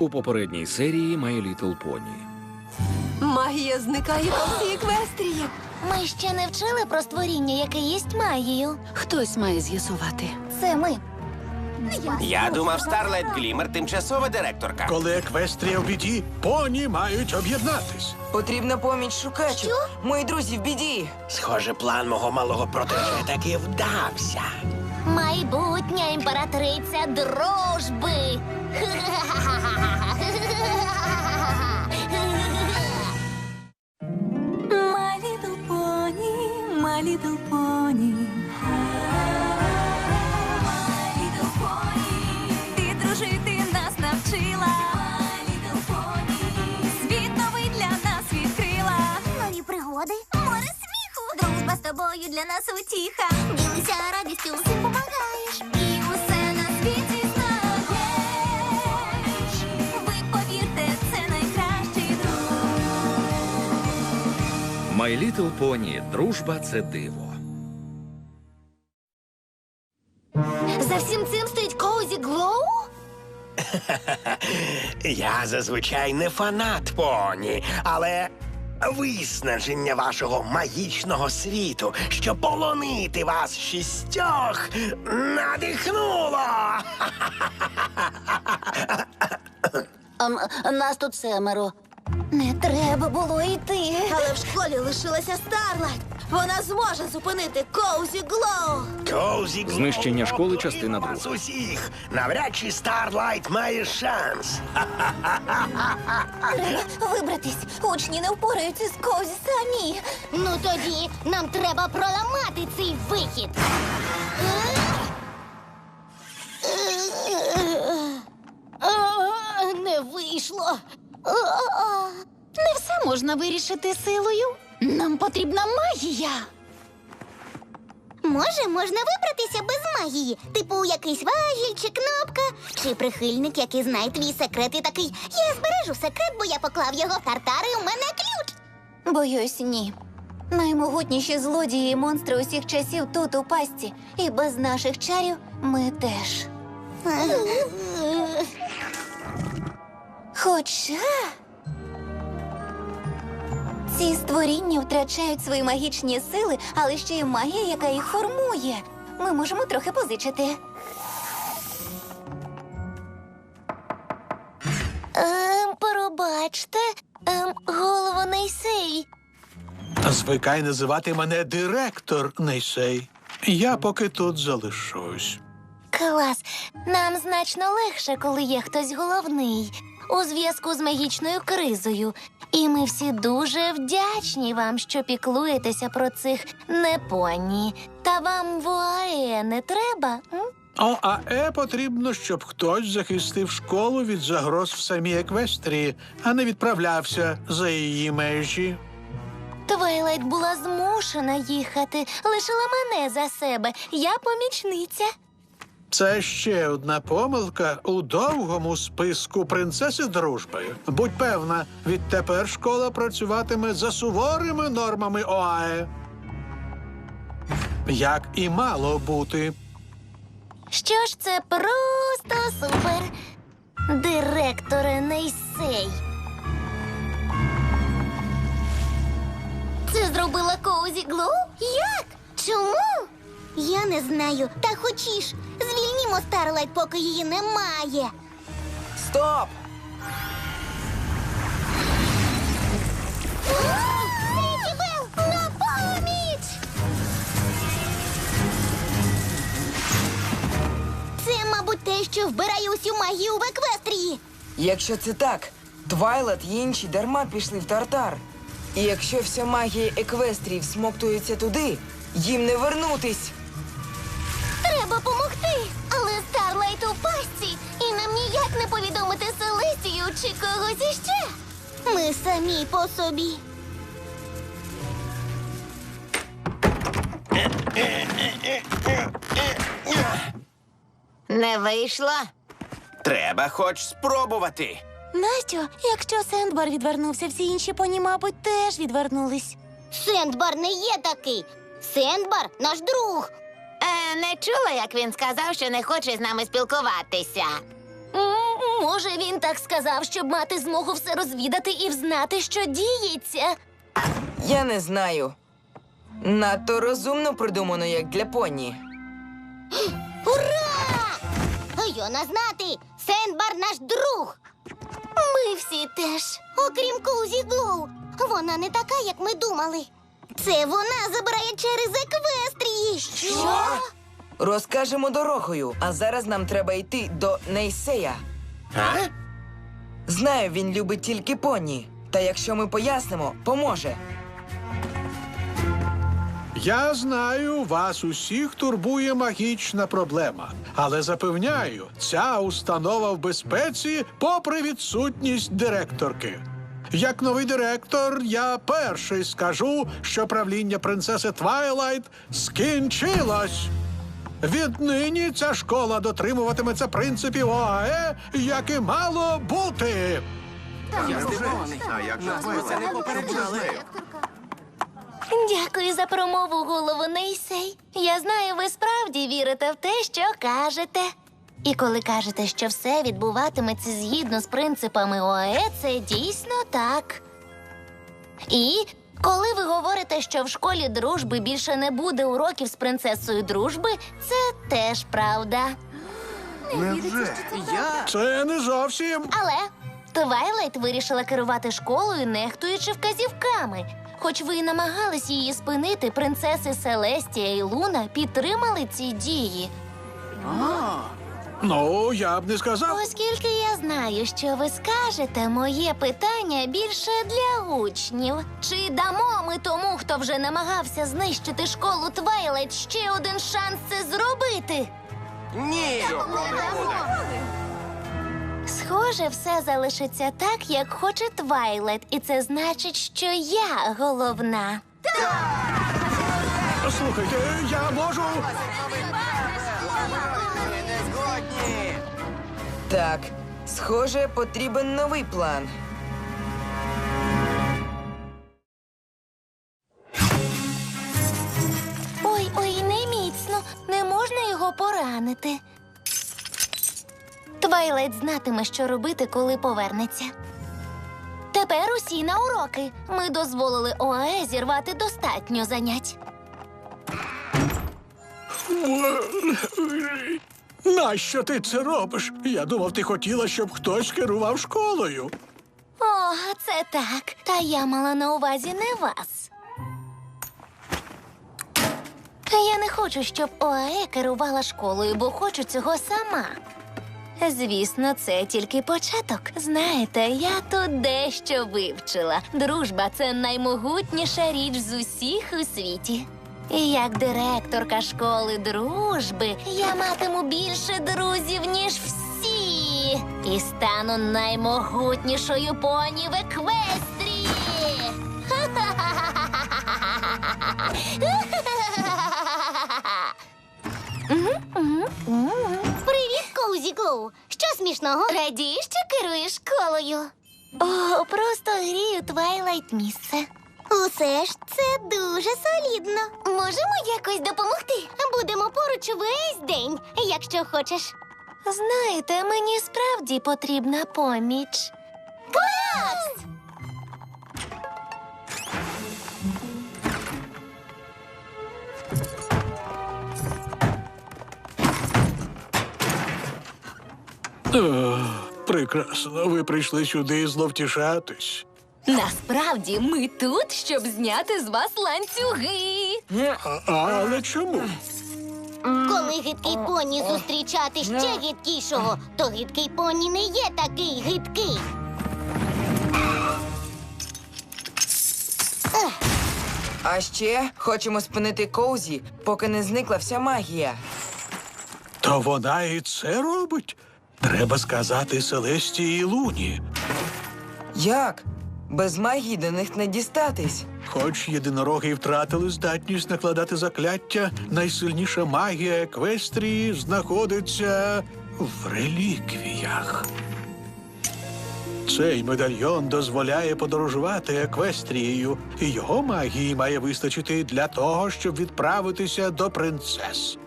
У попередній серії My Little Pony. Магія зникає по всій еквестрії. Ми ще не вчили про створіння, яке їсть магію. Хтось має з'ясувати. Це ми. Я думав, Старлайт Глімер тимчасова директорка. Коли еквестрія в біді, поні мають об'єднатись. Потрібна поміч шукачу. Що? Мої друзі в біді. Схоже, план мого малого протеже таки вдався. Майбутня імператриця дружби. My little pony, my little pony. My little pony. Ти дружити нас навчила. My little pony. Світ новий для нас відкрила. Нові пригоди, море сміху. Дружба з тобою для нас утіха. My Little Pony. Дружба це диво. За всім цим стоїть Коузі Глоу? Я зазвичай не фанат поні, але виснаження вашого магічного світу, що полонити вас шістьох, надихнуло. нас тут семеро. Не треба було йти. Але в школі лишилася Старлайт. Вона зможе зупинити Коузі Глоу. Коузі Глоу Знищення школи, частина вас усіх. Навряд чи Старлайт має шанс. Треба вибратись. Учні не впораються з Коузі самі. Ну тоді нам треба проламати цей вихід. Не вийшло. Не все можна вирішити силою. Нам потрібна магія. Може, можна вибратися без магії, типу якийсь важіль чи кнопка, чи прихильник, який знає твій секрет і такий. Я збережу секрет, бо я поклав його в тартари, у мене ключ. Боюсь, ні. Наймогутніші злодії і монстри усіх часів тут у пастці, і без наших чарів ми теж. Хоча ці створіння втрачають свої магічні сили, але ще й магія, яка їх формує. Ми можемо трохи позичити. Ем, пробачте, ем, голово Нейсей. Звикай називати мене директор Нейсей. Я поки тут залишусь. Клас. Нам значно легше, коли є хтось головний у зв'язку з магічною кризою. І ми всі дуже вдячні вам, що піклуєтеся про цих непоні. Та вам воає не треба? М? ОАЕ потрібно, щоб хтось захистив школу від загроз в самій еквестрії, а не відправлявся за її межі. Твайлайт була змушена їхати, лишила мене за себе. Я помічниця. Це ще одна помилка у довгому списку принцеси дружби. Будь певна, відтепер школа працюватиме за суворими нормами ОАЕ. Як і мало бути. Що ж це просто супер. Директоре Нейсей. Це зробила Коузі Глоу? Як? Чому? Я не знаю. Та хочеш. Звільнімо Старлайт, поки її немає. Стоп! На поміч! Це, мабуть, те, що вбирає усю магію в еквестрії. Якщо це так, Твайлет і інші дарма пішли в тартар. І якщо вся магія еквестрії всмоктується туди, їм не вернутись. Повідомити Селестію чи когось іще. Ми самі по собі. Не вийшло. Треба хоч спробувати. Настю, якщо Сендбар відвернувся, всі інші поні, мабуть, теж відвернулись. Сендбар не є такий. Сендбар наш друг. Е, не чула, як він сказав, що не хоче з нами спілкуватися. Може, Може, він так сказав, щоб мати змогу все розвідати і взнати, що діється. Я не знаю. Надто розумно придумано, як для поні. Ура! Йона знати! Сенбар наш друг! Ми всі теж. Окрім Коузі Глоу, вона не така, як ми думали. Це вона забирає через еквестрії. Що? Розкажемо дорогою, а зараз нам треба йти до Нейсея. А? Знаю, він любить тільки поні. Та якщо ми пояснимо, поможе. Я знаю, вас усіх турбує магічна проблема. Але запевняю, ця установа в безпеці, попри відсутність директорки. Як новий директор, я перший скажу, що правління принцеси Твайлайт скінчилось. Віднині ця школа дотримуватиметься принципів ОАЕ, як і мало бути. Дякую за промову, голову Нейсей. Я знаю, ви справді вірите в те, що кажете. І коли кажете, що все відбуватиметься згідно з принципами ОАЕ, це дійсно так. І коли ви говорите, що в школі дружби більше не буде уроків з принцесою дружби, це теж правда. Це не зовсім. Але Твайлайт вирішила керувати школою, нехтуючи вказівками. Хоч ви й намагались її спинити, принцеси Селестія і Луна підтримали ці дії. Ну, я б не сказав. Оскільки я знаю, що ви скажете, моє питання більше для учнів. Чи дамо ми тому, хто вже намагався знищити школу Твайлайт, ще один шанс це зробити? Ні! Схоже, все залишиться так, як хоче Твайлайт, і це значить, що я головна. Слухайте, я можу. Так, схоже, потрібен новий план. Ой, ой, не міцно, не можна його поранити. Твайлайт знатиме, що робити, коли повернеться. Тепер усі на уроки. Ми дозволили ОАЕ зірвати достатньо занять. Нащо ти це робиш? Я думав, ти хотіла, щоб хтось керував школою. О, це так. Та я мала на увазі не вас. Я не хочу, щоб ОАЕ керувала школою, бо хочу цього сама. Звісно, це тільки початок. Знаєте, я тут дещо вивчила. Дружба це наймогутніша річ з усіх у світі. І як директорка школи дружби я матиму більше друзів, ніж всі. І стану наймогутнішою поні в еквестрії. Привіт, Коузі Глоу. Що смішного? Радію, що керуєш школою. О, просто грію Твайлайт місце. Усе ж це дуже солідно. Можемо якось допомогти? Будемо поруч весь день, якщо хочеш. Знаєте, мені справді потрібна поміч. Клас! О, прекрасно, ви прийшли сюди зловтішатись. Насправді ми тут, щоб зняти з вас ланцюги. А, але чому? Коли гидкий поні зустрічати ще гидкішого, то гидкий поні не є такий гидкий. А ще хочемо спинити Коузі, поки не зникла вся магія. То вона і це робить. Треба сказати Селестії і Луні. Як? Без магії до них не дістатись. Хоч єдинороги й втратили здатність накладати закляття, найсильніша магія Еквестрії знаходиться в реліквіях. Цей медальйон дозволяє подорожувати Еквестрією, і його магії має вистачити для того, щоб відправитися до принцес.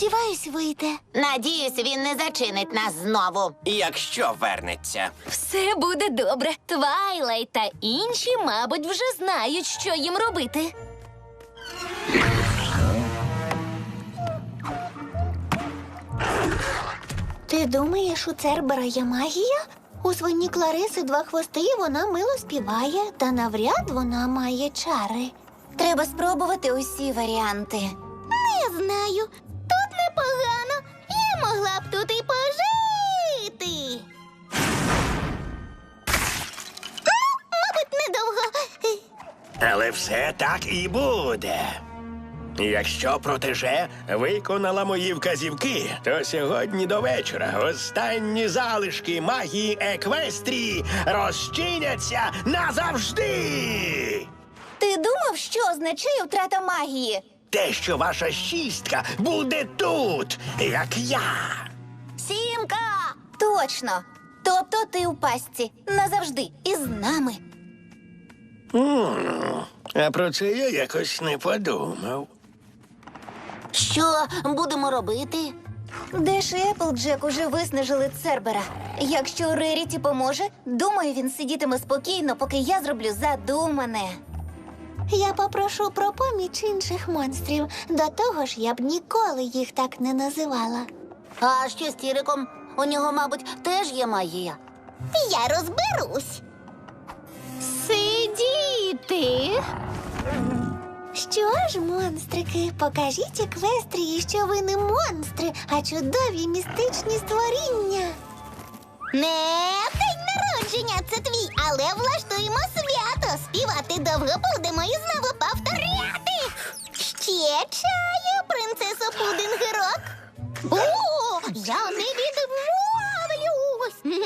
Сподіваюсь, вийде. Надіюсь, він не зачинить нас знову. Якщо вернеться. Все буде добре. Твайлайт та інші, мабуть, вже знають, що їм робити. Ти думаєш, у Цербера є магія? У свині Клариси два хвости, вона мило співає, та навряд вона має чари. Треба спробувати усі варіанти. Не знаю. Тут непогано. Я могла б тут і пожити. Ну, мабуть, недовго. Але все так і буде. Якщо протеже виконала мої вказівки, то сьогодні до вечора останні залишки магії Еквестрії розчиняться назавжди. Ти думав, що означає втрата магії? Те, що ваша шістка буде тут, як я. Сімка! Точно. Тобто ти у пастці назавжди із нами. М, А про це я якось не подумав. Що будемо робити? Деш і Еплджек уже виснажили Цербера. Якщо Реріті поможе, думаю, він сидітиме спокійно, поки я зроблю задумане. Я попрошу про поміч інших монстрів. До того ж, я б ніколи їх так не називала. А що з Тіриком? У нього, мабуть, теж є магія. Я розберусь. Сидіти. Що ж, монстрики, покажіть еквестрії, що ви не монстри, а чудові містичні створіння. Не день народження це твій, але влаштуємо. Співати довго будемо і знову повторяти. Ще чаю, принцесо Пудингерок. О, я не відмовлюсь.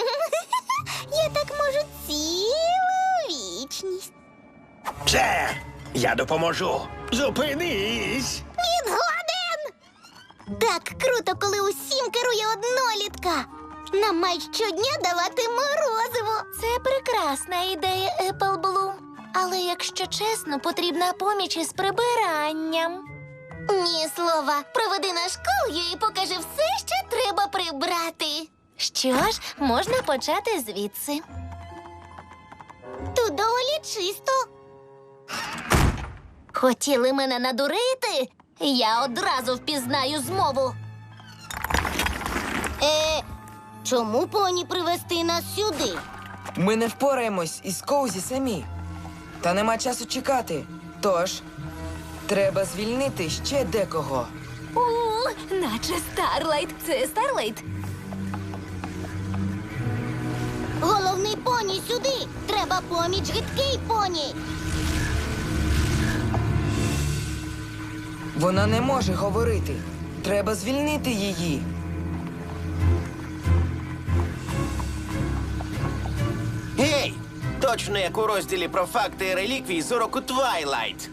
Я так можу цілу вічність. Все, я допоможу. Зупинись. Відгоден! Так круто, коли усім керує однолітка. Нам мають щодня давати морозиво. Це прекрасна ідея, Еплблум. Але якщо чесно, потрібна поміч із прибиранням. Ні слова. Проведи на школу і покажи все, що треба прибрати. Що ж, можна почати звідси. Тут доволі чисто. Хотіли мене надурити? Я одразу впізнаю змову. Е, чому поні привезти нас сюди? Ми не впораємось із Коузі самі. Та нема часу чекати. Тож, треба звільнити ще декого. У, наче Старлайт. Це Старлайт. Головний поні сюди. Треба поміч гидкий поні. Вона не може говорити. Треба звільнити її. Точно як у розділі про факти і реліквії з уроку Твайлайт.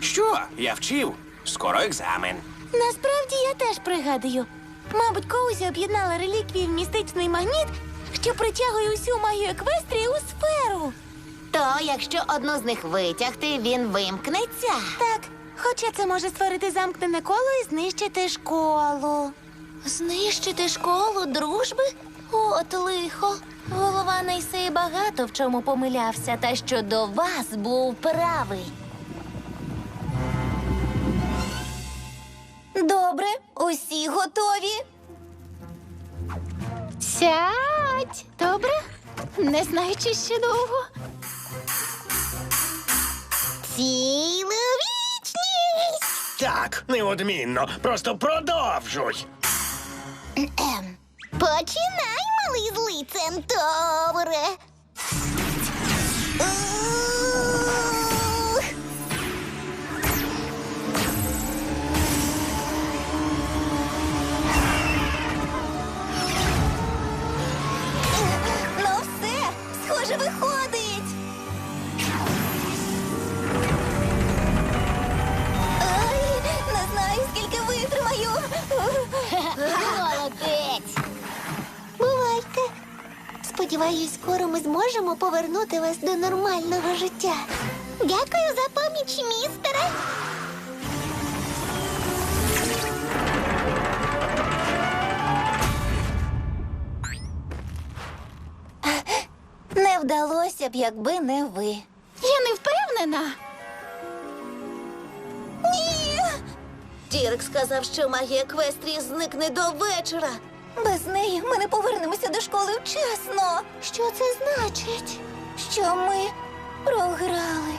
Що? Я вчив. Скоро екзамен. Насправді я теж пригадую. Мабуть, Коузі об'єднала реліквії в містичний магніт, що притягує усю магію еквестрії у сферу. То, якщо одну з них витягти, він вимкнеться. Так, хоча це може створити замкнене коло і знищити школу. Знищити школу дружби? От лихо. Голова Нейсей багато в чому помилявся, та щодо вас був правий. Добре, усі готові. Сядь, добре? Не знаючи ще довго. Цілу вічність. Так, неодмінно. Просто продовжуй. Ем. Починай, малий злий центавре. повернути вас до нормального життя. Дякую за поміч, містере. Не вдалося б, якби не ви. Я не впевнена. Ні. Тірк сказав, що магія Квестрі зникне до вечора. Без неї ми не повернемося до школи вчасно. Що це значить? Що ми програли.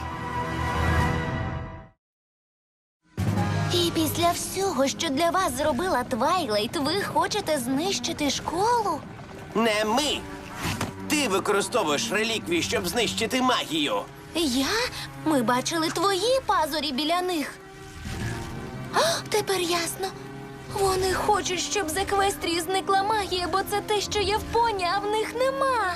І після всього, що для вас зробила Твайлайт, ви хочете знищити школу? Не ми. Ти використовуєш реліквії, щоб знищити магію. Я? Ми бачили твої пазурі біля них. А, тепер ясно. Вони хочуть, щоб з Еквестрії зникла магія, бо це те, що є в поні, а в них нема.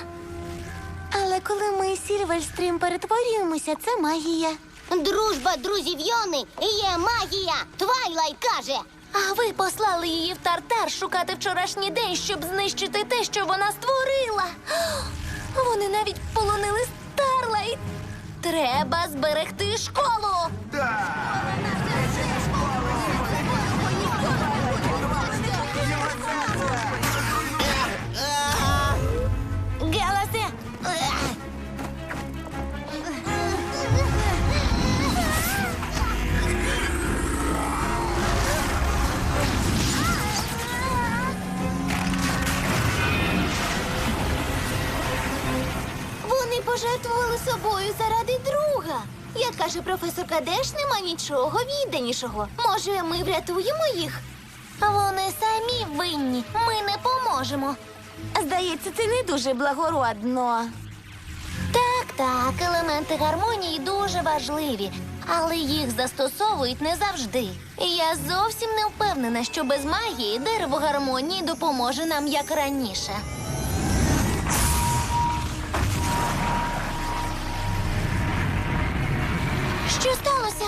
Але коли ми і Сільвельстрім перетворюємося, це магія. Дружба друзів Йони є магія. Твайлайт каже. А ви послали її в тартар шукати вчорашній день, щоб знищити те, що вона створила. Вони навіть полонили Старлайт. Треба зберегти школу. Геласе. Собою заради друга. Як каже професор Кадеш, нема нічого відданішого. Може, ми врятуємо їх? Вони самі винні. Ми не поможемо. Здається, це не дуже благородно. Так, так, елементи гармонії дуже важливі, але їх застосовують не завжди. Я зовсім не впевнена, що без магії дерево гармонії допоможе нам як раніше. Що сталося?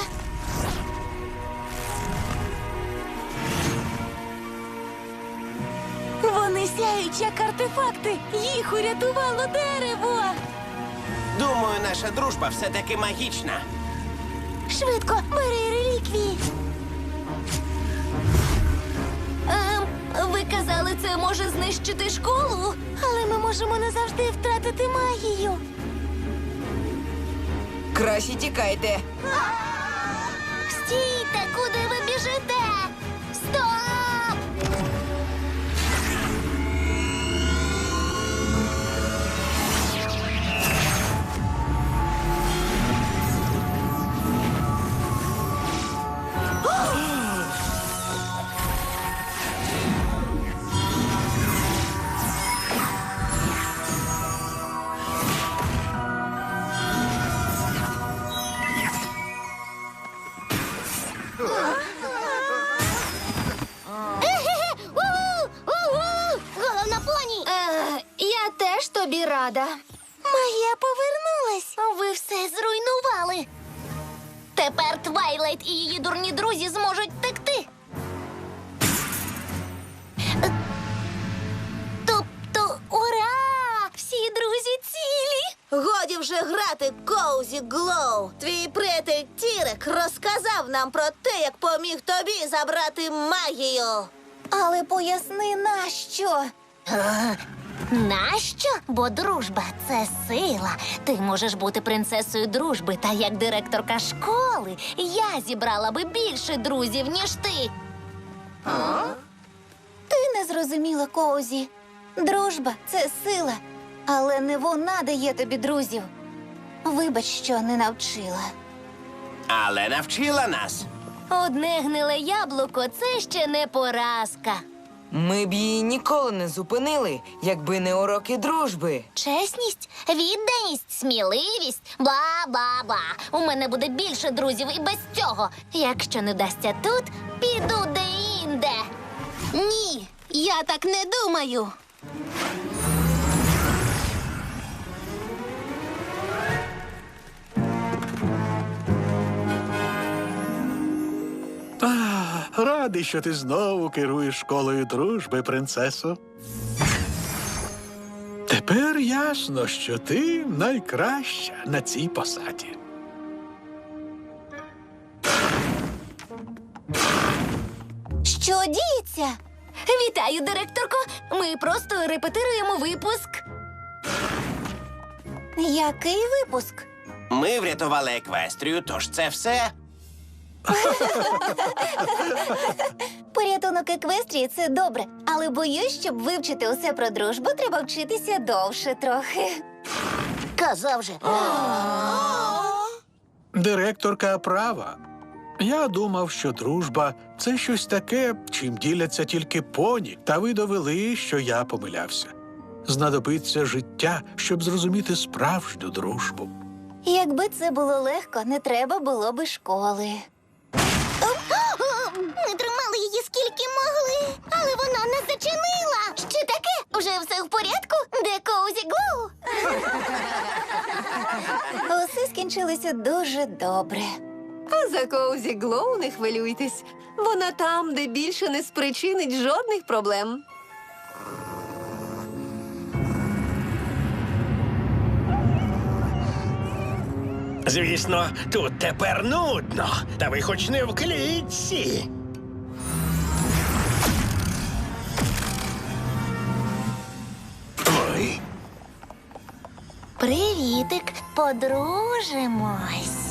Вони сяють як артефакти. Їх урятувало дерево. Думаю, наша дружба все-таки магічна. Швидко, бери реліквії. Ем, ви казали, це може знищити школу? Але ми можемо назавжди втратити магію. Краще тікайте. Стійте, куди ви біжите? Годі вже грати Коузі Глоу. Твій приятель Тірек розказав нам про те, як поміг тобі забрати магію. Але поясни нащо? Нащо? Бо дружба це сила. Ти можеш бути принцесою дружби, та як директорка школи я зібрала би більше друзів, ніж ти. Ти не зрозуміла, Коузі. Дружба це сила, але не вона дає тобі друзів. Вибач, що не навчила. Але навчила нас. Одне гниле яблуко це ще не поразка. Ми б її ніколи не зупинили, якби не уроки дружби. Чесність, відданість, сміливість, бла-бла-бла. У мене буде більше друзів і без цього. Якщо не вдасться тут, піду де-інде. Ні, я так не думаю. А, радий, що ти знову керуєш школою дружби, принцесо. Тепер ясно, що ти найкраща на цій посаді. Що діється? Вітаю, директорко. Ми просто репетируємо випуск. Який випуск? Ми врятували еквестрію, тож це все. Порятунок еквестрії це добре, але боюсь, щоб вивчити усе про дружбу, треба вчитися довше трохи. Казав же. Директорка права. Я думав, що дружба це щось таке, чим діляться тільки поні, та ви довели, що я помилявся. Знадобиться життя, щоб зрозуміти справжню дружбу. Якби це було легко, не треба було би школи. Але вона не зачинила. Що таке? Вже все в порядку? Де Коузі Глоу? Усе скінчилося дуже добре. А за Коузі Глоу не хвилюйтесь. Вона там, де більше не спричинить жодних проблем. Звісно, тут тепер нудно, та ви хоч не в клітці. Привітик, подружимось.